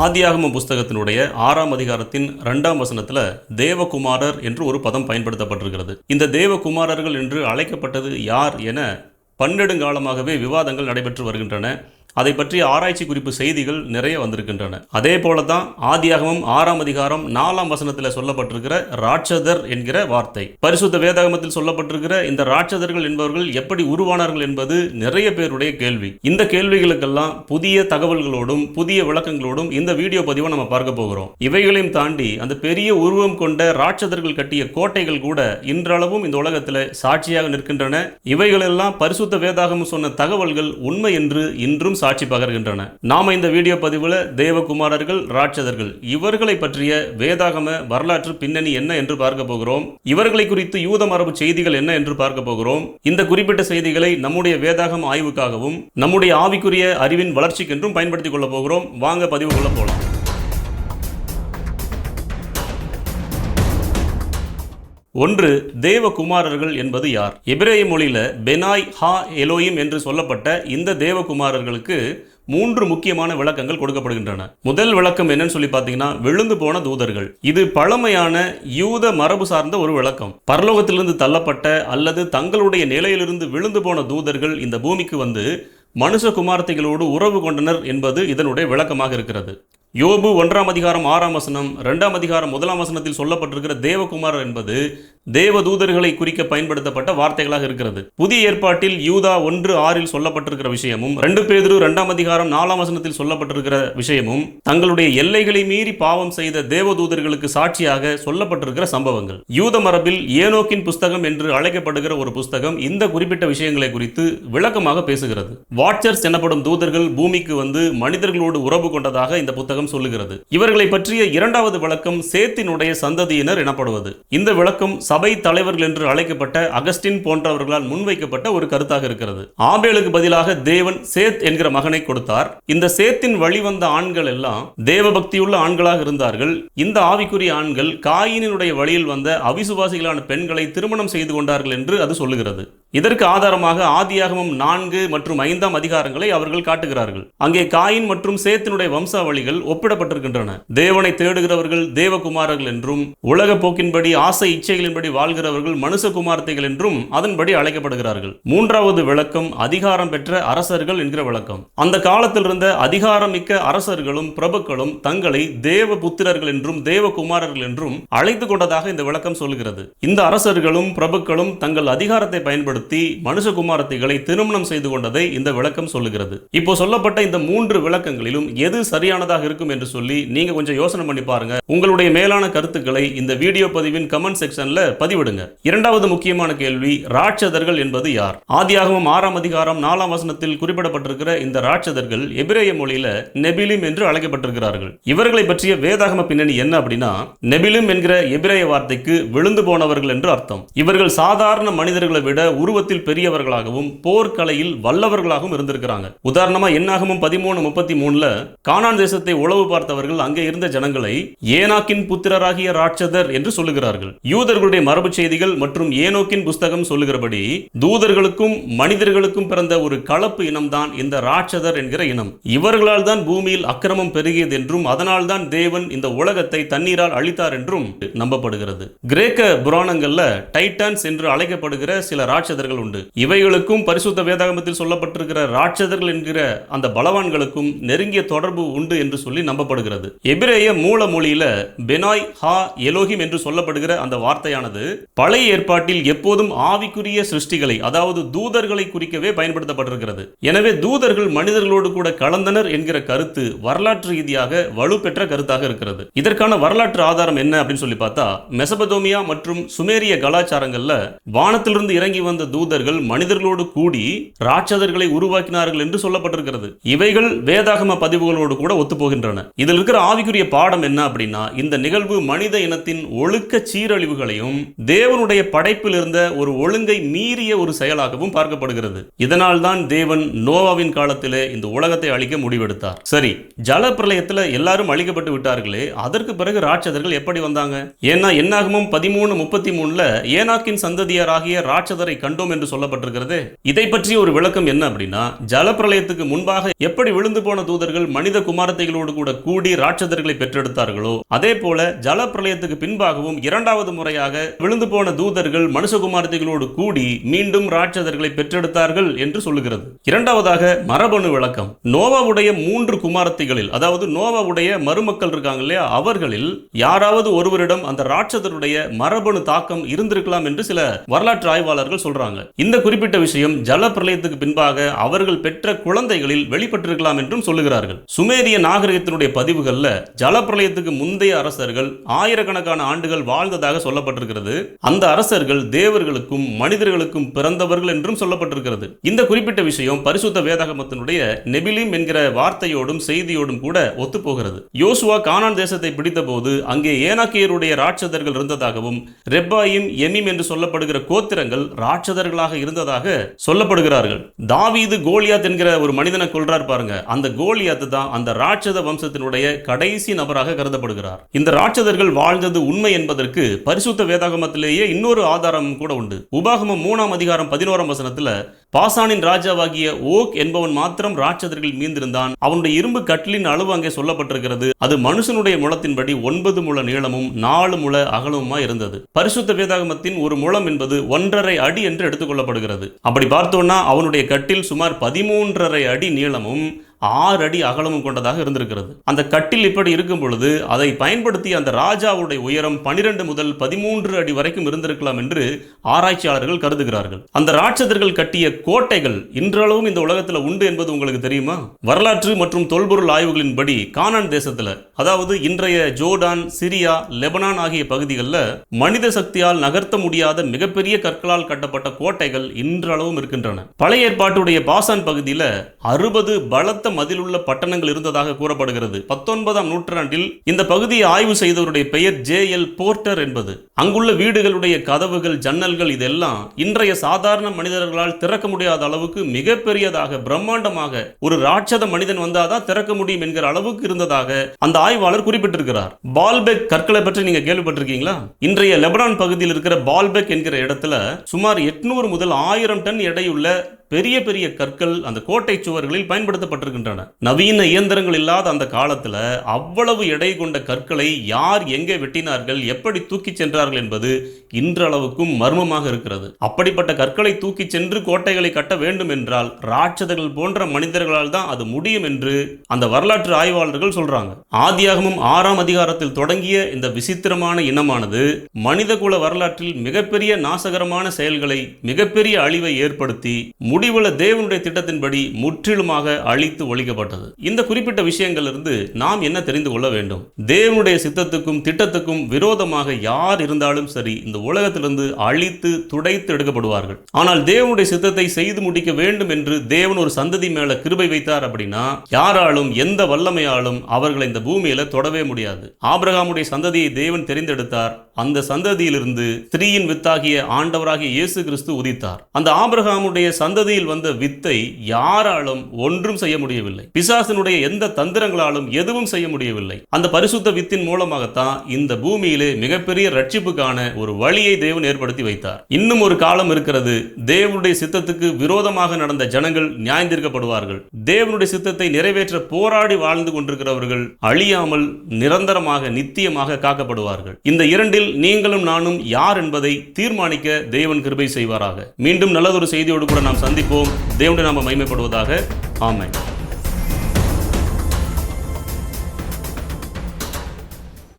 ஆதியாகம புஸ்தகத்தினுடைய ஆறாம் அதிகாரத்தின் இரண்டாம் வசனத்துல தேவகுமாரர் என்று ஒரு பதம் பயன்படுத்தப்பட்டிருக்கிறது. இந்த தேவகுமாரர்கள் என்று அழைக்கப்பட்டது யார் என பன்னெடுங்காலமாகவே விவாதங்கள் நடைபெற்று வருகின்றன. அதை பற்றிய ஆராய்ச்சி குறிப்பு செய்திகள் நிறைய வந்திருக்கின்றன. அதே போல தான் ஆதியாகமும் ஆறாம் அதிகாரம் நாலாம் வசனத்தில் சொல்லப்பட்டிருக்கிற ராட்சதர் என்கிற வார்த்தை. பரிசுத்த வேதாகமத்தில் சொல்லப்பட்டிருக்கிற இந்த ராட்சதர்கள் என்பவர்கள் எப்படி உருவானார்கள் என்பது நிறைய பேருடைய கேள்வி. இந்த கேள்விகளுக்கெல்லாம் புதிய தகவல்களோடும் புதிய விளக்கங்களோடும் இந்த வீடியோ பதிவை நம்ம பார்க்க போகிறோம். இவைகளையும் தாண்டி அந்த பெரிய உருவம் கொண்ட ராட்சதர்கள் கட்டிய கோட்டைகள் கூட இன்றளவும் இந்த உலகத்தில் சாட்சியாக நிற்கின்றன. இவைகளெல்லாம் பரிசுத்த வேதாகமம் சொன்ன தகவல்கள் உண்மை என்று இன்றும் சாட்சி பகர்கின்றன. நாம இந்த வீடியோ பதிவில் தேவகுமாரர்கள் ராட்சதர்கள் இவர்களை பற்றிய வேதாகம வரலாற்று பின்னணி என்ன என்று பார்க்க போகிறோம். இவர்களை குறித்து யூத மரபு செய்திகள் என்ன என்று பார்க்க போகிறோம். இந்த குறிப்பிட்ட செய்திகளை நம்முடைய வேதாகம் ஆய்வுக்காகவும் நம்முடைய ஆவிக்குரிய அறிவின் வளர்ச்சிக்கென்றும் பயன்படுத்திக் கொள்ள போகிறோம். வாங்க பதிவுக்குள்ள போகலாம் ஒன்று தேவகுமாரர்கள் என்பது யார்? எபிரேய மொழியில பெனாய் ஹா எலோயிம் என்று சொல்லப்பட்ட இந்த தேவகுமாரர்களுக்கு மூன்று முக்கியமான விளக்கங்கள் கொடுக்கப்படுகின்றன. முதல் விளக்கம் என்னன்னு சொல்லி பார்த்தீங்கன்னா விழுந்து போன தூதர்கள். இது பழமையான யூத மரபு சார்ந்த ஒரு விளக்கம். பரலோகத்திலிருந்து தள்ளப்பட்ட அல்லது தங்களுடைய நிலையிலிருந்து விழுந்து போன தூதர்கள் இந்த பூமிக்கு வந்து மனுஷ குமார்த்திகளோடு உறவு கொண்டனர் என்பது இதனுடைய விளக்கமாக இருக்கிறது. யோபு ஒன்றாம் அதிகாரம் ஆறாம் வசனம் இரண்டாம் அதிகாரம் முதலாம் வசனத்தில் சொல்லப்பட்டிருக்கிற தேவகுமார் என்பது தேவதூதர்களை குறிக்க பயன்படுத்தப்பட்ட வார்த்தைகளாக இருக்கிறது. புதிய ஏற்பாட்டில் யூதா ஒன்று ஆறில் சொல்லப்பட்டிருக்கிற விஷயமும் ரெண்டு பேதிரு இரண்டாம் அதிகாரம் நாலாம் வசனத்தில் சொல்லப்பட்டிருக்கிற விஷயமும் தங்களுடைய எல்லைகளை மீறி பாவம் செய்த தேவதூதர்களுக்கு சாட்சியாக சொல்லப்பட்டிருக்கிற சம்பவங்கள். யூத மரபில் ஏனோக்கின் புஸ்தகம் என்று அழைக்கப்படுகிற ஒரு புஸ்தகம் இந்த குறிப்பிட்ட விஷயங்களை குறித்து விளக்கமாக பேசுகிறது. வாட்சர்ஸ் எனப்படும் தூதர்கள் பூமிக்கு வந்து மனிதர்களோடு உறவு கொண்டதாக இந்த புத்தகம் சொல்லுகிறது. இவர்களை பற்றிய இரண்டாவது விளக்கம் சேத்தினுடைய சந்ததியினர் எனப்படுவது. இந்த விளக்கம் சபை தலைவர்கள் என்று அழைக்கப்பட்ட அகஸ்டின் போன்றவர்களால் முன்வைக்கப்பட்ட ஒரு கருத்தாக இருக்கிறது. ஆபேலுக்கு பதிலாக தேவன் சேத் என்கிற மகனை கொடுத்தார். இந்த சேத்தின் வழிவந்த ஆண்கள் எல்லாம் தேவபக்தியுள்ள ஆண்களாக இருந்தார்கள். இந்த ஆவிக்குரிய ஆண்கள் காயினுடைய வழியில் வந்த அவிசுவாசிகளான பெண்களை திருமணம் செய்து கொண்டார்கள் என்று அது சொல்லுகிறது. இதற்கு ஆதாரமாக ஆதியாகமம் நான்கு மற்றும் ஐந்தாம் அதிகாரங்களை அவர்கள் காட்டுகிறார்கள். அங்கே காயின் மற்றும் சேத்தினுடைய வம்சாவளிகள் ஒப்பிடப்பட்டிருக்கின்றன. தேவனை தேடுகிறவர்கள் தேவகுமாரர்கள் என்றும் உலக போக்கின்படி ஆசை இச்சைகளின்படி வாழ்கிறவர்கள் மனுஷகுமார்த்திகள் என்றும் அதன்படி அழைக்கப்படுகிறார்கள். மூன்றாவது விளக்கம் அதிகாரம் பெற்ற அரசர்கள் என்கிற விளக்கம். அந்த காலத்தில் இருந்த அதிகாரம் மிக்க அரசர்களும் பிரபுக்களும் தங்களை தேவ புத்திரர்கள் என்றும் தேவகுமாரர்கள் என்றும் அழைத்து கொண்டதாக இந்த விளக்கம் சொல்கிறது இந்த அரசர்களும் பிரபுக்களும் தங்கள் அதிகாரத்தை பயன்படுத்தி மனுஷகுமாரத்திகளை திருமணம் செய்து கொண்டதை இந்த விளக்கம் சொல்லுகிறது. இப்போ சொல்லப்பட்ட இந்த மூன்று விளக்கங்களிலும் எது சரியானதாக இருக்கும் என்று சொல்லி நீங்க கொஞ்சம் யோசனை பண்ணி பாருங்க. உங்களுடைய மேலான கருத்துக்களை இந்த வீடியோ பதிவின் கமெண்ட் செக்ஷன்ல பதிவிடுங்க. இரண்டாவது முக்கியமான கேள்வி ராட்சதர்கள் என்பது யார்? ஆதியாகவும் ஆறாம் அதிகாரம் நாலாம் வசனத்தில் குறிப்பிடப்பட்டிருக்கிற இந்த ராட்சதர்கள் எபிரேய மொழியில நெபிலிம் என்று அழைக்கப்பட்டிருக்கிறார்கள். இவர்களை பற்றிய வேதாகம பின்னணி என்ன அப்படின்னா நெபிலிம் என்கிற எபிரேய வார்த்தைக்கு விழுந்து போனவர்கள் என்று அர்த்தம். இவர்கள் சாதாரண மனிதர்களை விட உருவத்தில் பெரியவர்களாகவும் போர்க்கலையில் வல்லவர்களாகவும் இருந்திருக்கிறாங்க. உதாரணமா என்னாகமும் பதிமூணு முப்பத்தி மூணுல கானான் தேசத்தை உளவு பார்த்தவர்கள் அங்கே இருந்த ஜனங்களை ஏனாக்கின் புத்திரராகிய ராட்சதர் என்று சொல்லுகிறார்கள். யூதர்களுடைய மரபு செய்திகள் மற்றும் ஏனோக்கின் புஸ்தகம் சொல்லுகிறபடி தூதர்களுக்கும் மனிதர்களுக்கும் பிறந்த ஒரு கலப்பு இனம்தான் இந்த ராட்சதர் என்கிற இனம். இவர்களால் தான் பூமியில் அக்கிரமம் பெருகியது என்றும் அதனால் தான் தேவன் இந்த உலகத்தை தண்ணீரால் அழித்தார் என்றும் நம்பப்படுகிறது. கிரேக்க புராணங்கள்ல டைட்டன்ஸ் என்று அழைக்கப்படுகிற சில ராட்சதர்கள் உண்டு. இவைகளுக்கும் பரிசுத்த வேதாகமத்தில் சொல்லப்பட்டிருக்கிற ராட்சதர்கள் என்கிற அந்த பலவான்களுக்கும் நெருங்கிய தொடர்பு உண்டு என்று சொல்லி நம்பப்படுகிறது. எபிரேய மூல மொழியில பெனாய் ஹா எலோஹிம் என்று சொல்லப்படுகிற அந்த வார்த்தையானது. பழைய ஏற்பாட்டில் எப்போதும் ஆவிக்குரிய சிருஷ்டிகளை அதாவது தூதர்களை குறிக்கவே பயன்படுத்தப்பட்டிருக்கிறது. எனவே தூதர்கள் மனிதர்களோடு கூட கலந்தனர் என்கிற கருத்து வரலாற்று ரீதியாக வலுப்பெற்ற கருத்தாக இருக்கிறது. இதற்கான வரலாற்று ஆதாரம் என்ன அப்படின்னு சொல்லி பார்த்தா மெசபதோமியா மற்றும் சுமேரிய கலாச்சாரங்கள்ல வானத்திலிருந்து இறங்கி வந்த தூதர்கள் மனிதர்களோடு கூடி ராட்சதர்களை உருவாக்கினார்கள் என்று சொல்லப்பட்டிருக்கிறது. இவைகள் வேதாகம பதிவுகளோடு கூட ஒத்துப்போகின்றன. இதில் இருக்கிற ஆவிக்குரிய பாடம் என்ன அப்படின்னா இந்த நிகழ்வு மனித இனத்தின் ஒழுக்க சீரழிவுகளையும் தேவனுடைய படைப்பில் இருந்த ஒரு ஒழுங்கை மீறிய ஒரு செயலாகவும் பார்க்கப்படுகிறது. இதனால் தான் தேவன் நோவாவின் காலத்திலே இந்த உலகத்தை அழிக்க முடிவெடுத்தார். சரி ஜல பிரளயத்தில் எல்லாரும் அழிக்கப்பட்டு விட்டார்களே அதற்கு பிறகு ராட்சதர்கள் எப்படி வந்தாங்க? ஏன்னா என்னாகமும் பதிமூணு முப்பத்தி மூணுல ஏனாக்கின் சந்ததியராகிய ராட்சதரை கண்டோம் என்று சொல்லப்பட்டிருக்கிறது. இதை பற்றிய ஒரு விளக்கம் என்ன அப்படின்னா ஜல பிரளயத்துக்கு முன்பாக எப்படி விழுந்து போன தூதர்கள் மனித குமாரத்தைகளோடு கூட கூடி ராட்சதர்களை பெற்றெடுத்தார்களோ அதே போல ஜல பிரளயத்துக்கு பின்பாகவும் இரண்டாவது முறையாக விழுந்து போன தூதர்கள் மனுஷகுமாரத்தைகளோடு கூடி மீண்டும் ராட்சதர்களை பெற்றெடுத்தார்கள் என்று சொல்லுகிறது. இரண்டாவதாக மரபணு விளக்கம். நோவாவுடைய மூன்று குமாரத்திகளில் அதாவது நோவாவுடைய மருமக்கள் இருக்காங்க இல்லையா அவர்களில் யாராவது ஒருவரிடம் அந்த ராட்சதருடைய மரபணு தாக்கம் இருந்திருக்கலாம் என்று சில வரலாற்று ஆய்வாளர்கள் சொல்றாங்க. இந்த குறிப்பிட்ட விஷயம் ஜல பிரளயத்துக்கு பின்பாக அவர்கள் பெற்ற குழந்தைகளில் வெளிப்பட்டிருக்கலாம் என்றும் சொல்லுகிறார்கள். சுமேரிய நாகரிகத்தினுடைய பதிவுகள்ல ஜல பிரளயத்துக்கு முந்தைய அரசர்கள் ஆயிரக்கணக்கான ஆண்டுகள் வாழ்ந்ததாக சொல்லப்பட்டிருக்கிறது. அந்த அரசர்கள் தேவர்களுக்கும் மனிதர்களுக்கும் பிறந்தவர்கள் என்றும் சொல்லப்பட்டிருக்கிறது. இந்த குறிப்பிட்ட விஷயம் பரிசுத்த வேதாகமத்தினுடைய நெபிலிம் என்கிற வார்த்தையோடும் செய்தியோடும் கூட ஒத்துப்போகிறது. யோசுவா கானான் தேசத்தை பிடித்தபோது அங்கே ஏனாக்கியருடைய ராட்சதர்கள் இருந்ததாகவும் ரெப்பாயும் எமிம் என்று சொல்லப்படுகிற கோத்திரங்கள் ராட்சதர்களாக இருந்ததாக சொல்லப்படுகிறார்கள். தாவீது கோலியாத் என்கிற ஒரு மனிதனை கொள்றார் பாருங்க. அந்த கோலியாத் தான் அந்த ராட்சத வம்சத்தினுடைய கடைசி நபராக கருதப்படுகிறார். இந்த ராட்சதர்கள் வாழ்ந்தது உண்மை என்பதற்கு பரிசுத்த வேதாக வேதாகமத்திலேயே இன்னொரு ஆதாரம் கூட உண்டு. உபாகமம் மூணாம் அதிகாரம் பதினோராம் வசனத்துல பாசானின் ராஜாவாகிய ஓக் என்பவன் மாத்திரம் ராட்சதர்கள் மீந்திருந்தான். அவனுடைய இரும்பு கட்டிலின் அளவு அங்கே சொல்லப்பட்டிருக்கிறது. அது மனுஷனுடைய முளத்தின்படி ஒன்பது முழ நீளமும் நாலு முழ அகலமுமா இருந்தது. பரிசுத்த வேதாகமத்தின் ஒரு முளம் என்பது ஒன்றரை அடி என்று எடுத்துக்கொள்ளப்படுகிறது அப்படி பார்த்தோம்னா அவனுடைய கட்டில் சுமார் பதிமூன்றரை அடி நீளமும் ஆறு அடி அகலமும் கொண்டதாக இருந்திருக்கிறது. அந்த கட்டில் இப்படி இருக்கும் பொழுது அதை பயன்படுத்தி அந்த ராஜாவுடைய உயரம் பனிரெண்டு முதல் பதிமூன்று அடி வரைக்கும் இருந்திருக்கலாம் என்று ஆராய்ச்சியாளர்கள் கருதுகிறார்கள். அந்த ராட்சதர்கள் கட்டிய கோட்டைகள் இன்றளவும் இந்த உலகத்தில் உண்டு என்பது உங்களுக்கு தெரியுமா? வரலாற்று மற்றும் தொல்பொருள் ஆய்வுகளின்படி கானான் தேசத்தில் அதாவது இன்றைய ஜோர்டான் சிரியா லெபனான் ஆகிய பகுதிகளில் மனித சக்தியால் நகர்த்த முடியாத மிகப்பெரிய கற்களால் கட்டப்பட்ட கோட்டைகள் இன்றளவும் இருக்கின்றன. பழைய ஏற்பாட்டுடைய பாசான் பகுதியில் அறுபது பலத்த மதிலுள்ள பட்டணங்கள் இருந்ததாக கூறப்படுகிறது. பத்தொன்பதாம் நூற்றாண்டில் இந்த பகுதியை ஆய்வு செய்தவருடைய பெயர் ஜே எல் போர்ட்டர் என்பது. அங்குள்ள வீடுகளுடைய கதவுகள் ஜன்னல்கள் இதெல்லாம் இன்றைய சாதாரண மனிதர்களால் திறக்க முடியாத அளவுக்கு மிகப்பெரியதாக பிரம்மாண்டமாக ஒரு ராட்சத மனிதன் வந்தாதான் திறக்க முடியும் என்கிற அளவுக்கு இருந்ததாக அந்த ஆய்வாளர் குறிப்பிட்டிருக்கிறார். பால்பெக் கற்களை பற்றி நீங்க கேள்விப்பட்டிருக்கீங்களா? இன்றைய லெபனான் பகுதியில் இருக்கிற பால்பெக் என்கிற இடத்துல சுமார் எட்நூறு முதல் ஆயிரம் டன் எடையுள்ள பெரிய பெரிய கற்கள் அந்த கோட்டை சுவர்களில் பயன்படுத்தப்பட்டிருக்கின்றன. நவீன இயந்திரங்கள் இல்லாத அந்த காலத்துல அவ்வளவு எடை கொண்ட கற்களை யார் எங்கே வெட்டினார்கள் எப்படி தூக்கி சென்றார்கள் என்பது இன்றளவுக்கும் மர்மமாக இருக்கிறது. அப்படிப்பட்ட கற்களை தூக்கி சென்று கோட்டைகளை கட்ட வேண்டும் என்றால் ராட்சதர்கள் போன்ற மனிதர்களால் தான் அது முடியும் என்று அந்த வரலாற்று ஆய்வாளர்கள் சொல்றாங்க. ஆதியாகமும் ஆறாம் அதிகாரத்தில் தொடங்கிய இந்த விசித்திரமான இனமானது மனிதகுல வரலாற்றில் மிகப்பெரிய நாசகரமான செயல்களை மிகப்பெரிய அழிவை ஏற்படுத்தி முடிவில் தேவனுடைய திட்டத்தின்படி முற்றிலுமாக அழித்து ஒழிக்கப்பட்டது. இந்த குறிப்பிட்ட விஷயங்களிலிருந்து நாம் என்ன தெரிந்து கொள்ள வேண்டும்? தேவனுடைய சித்தத்துக்கும் திட்டத்துக்கும் விரோதமாக யார் இருந்தாலும் சரி இந்த உலகத்திலிருந்து அழித்து துடைத்து எடுக்கப்படுவார்கள். ஆனால் தேவனுடைய சித்தத்தை செய்து முடிக்க வேண்டும் என்று தேவன் ஒரு சந்ததி மேல கிருபை வைத்தார் அப்படின்னா யாராலும் எந்த வல்லமையாலும் அவர்களை இந்த பூமியில தொடவே முடியாது. ஆபிரகாமுடைய சந்ததியை தேவன் தெரிந்தெடுத்தார். அந்த சந்ததியிலிருந்து ஸ்திரீயின் வித்தாகிய ஆண்டவராகிய இயேசு கிறிஸ்து உதித்தார். அந்த ஆபிரகாமுடைய சந்ததியில் வந்த வித்தை யாராலும் ஒன்றும் செய்ய முடியவில்லை. பிசாசனுடைய எந்த தந்திரங்களாலும் எதுவும் செய்ய முடியவில்லை. அந்த பரிசுத்த வித்தின் மூலமாகத்தான் இந்த பூமியிலே மிகப்பெரிய ரட்சிப்புக்கான ஒரு வழியை தேவன் ஏற்படுத்தி வைத்தார். இன்னும் ஒரு காலம் இருக்கிறது. தேவனுடைய சித்தத்துக்கு விரோதமாக நடந்த ஜனங்கள் நியாயந்திருக்கப்படுவார்கள். தேவனுடைய சித்தத்தை நிறைவேற்ற போராடி வாழ்ந்து கொண்டிருக்கிறவர்கள் அழியாமல் நிரந்தரமாக நித்தியமாக காக்கப்படுவார்கள். இந்த இரண்டில் நீங்களும் நானும் யார் என்பதை தீர்மானிக்க தேவன் கிருபை செய்வாராக. மீண்டும் நல்லதொரு செய்தியோடு கூட நாம் சந்திப்போம். தேவனுடைய நாம மைமைப்படுவதாக ஆமாம்